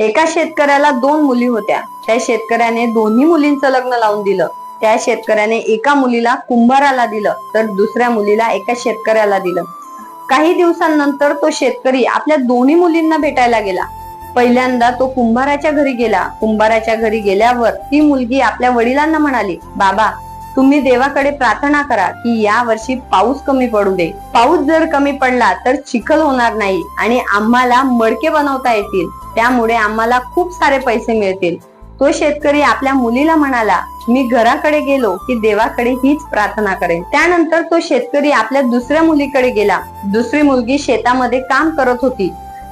एका शेतकऱ्याला दोन मुली होत्या. त्या शेतकऱ्याने दोन्ही मुलींचं लग्न लावून दिलं. त्या शेतकऱ्याने एका मुलीला कुंभाराला दिलं तर दुसऱ्या मुलीला एका शेतकऱ्याला दिलं. काही दिवसांनंतर तो शेतकरी आपल्या दोन्ही मुलींना भेटायला गेला. पहिल्यांदा तो कुंभाराच्या घरी गेला. कुंभाराच्या घरी गेल्यावर ती मुलगी आपल्या वडिलांना म्हणाली बाबा तुम्ही देवाकडे प्रार्थना करा की या वर्षी पाऊस कमी पडू दे. पाऊस जर कमी पडला तर चिखल होणार नाही आणि आम्हाला मडके बनवता येतील. त्यामुळे आम्हाला खूप सारे पैसे मिळतील. तो शेतकरी आपल्या मुलीला म्हणाला मी घराकडे गेलो की देवाकडे हीच प्रार्थना करेन. त्यानंतर तो शेतकरी आपल्या दुसऱ्या मुलीकडे गेला. दुसरी मुलगी शेतामध्ये काम करत होती.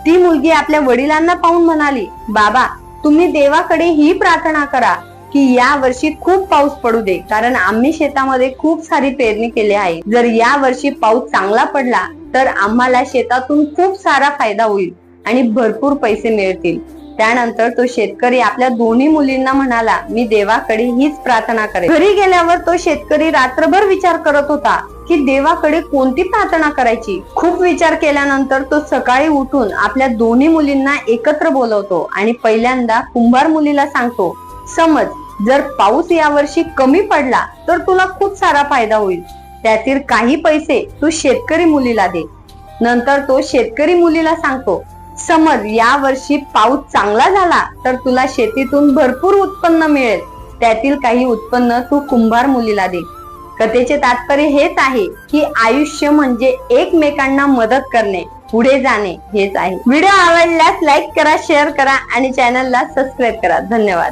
ती मुलगी आपल्या वडिलांना पाहून म्हणाली बाबा तुम्ही देवाकडे ही प्रार्थना करा. की या वर्षी खूप पाऊस पडू दे. कारण आम्ही शेतामध्ये खूप सारी पेरणी केली आहे. जर या वर्षी पाऊस चांगला पडला तर आम्हाला शेतातून खूप सारा फायदा होईल आणि भरपूर पैसे मिळतील. त्यानंतर तो शेतकरी आपल्या दोन्ही मुलींना म्हणाला मी देवाकडे हीच प्रार्थना करेन. घरी गेल्यावर तो शेतकरी रात्रभर विचार करत होता की देवाकडे कोणती प्रार्थना करायची? खूप विचार केल्यानंतर तो सकाळी उठून आपल्या दोन्ही मुलींना एकत्र बोलवतो आणि पहिल्यांदा कुंभार मुलीला सांगतो समज जर पाऊस यावर्षी कमी पडला तर तुला खूप सारा फायदा होईल. त्यातील काही पैसे तू शेतकरी मुलीला दे. नंतर तो शेतकरी मुलीला सांगतो समज या वर्षी पाऊस चांगला झाला तर तुला शेतीतून भरपूर उत्पन्न मिळेल. त्यातील काही उत्पन्न तू कुंभार मुलीला दे. कथेचे तात्पर्य हेच आहे की आयुष्य म्हणजे एकमेकांना मदत करणे पुढे जाणे हेच आहे. व्हिडिओ आवडल्यास लाईक करा शेअर करा आणि चॅनलला सबस्क्राईब करा. धन्यवाद.